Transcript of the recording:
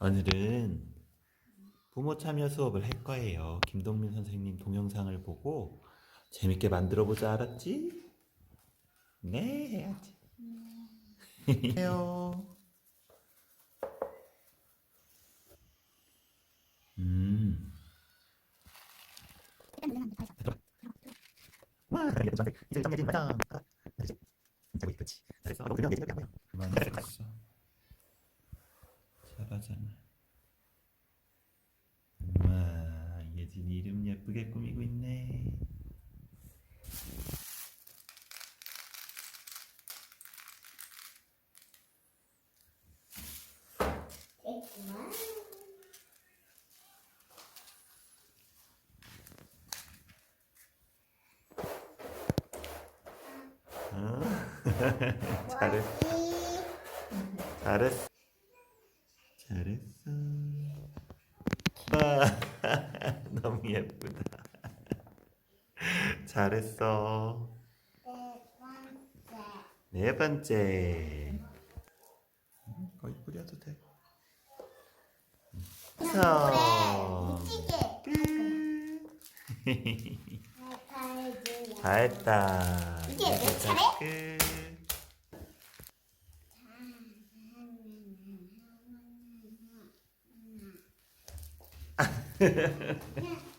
오늘은 부모 참여 수업을 할 거예요. 김동민 선생님 동영상을 보고 재밌게 만들어 보자 알았지? 네 해야지. 해요. 음. 와, 이제 이제 정해진. 알지? 진짜 그렇지. 잘했어. 너 그냥 얘기해 하고요. 그만 됐어. 잘하잖아. 와, 예진이 이름 예쁘게 꾸미고 있네. 됐구만. 어? 잘했어. 잘했어. 잘했어. 와, 너무 예쁘다. 잘했어. 네 번째. 음, 거의 뿌려도 돼. 서. 무지개. 끝. 알파이즈야. 다 했다. 이게 몇 이제 차례? 끝. yeah.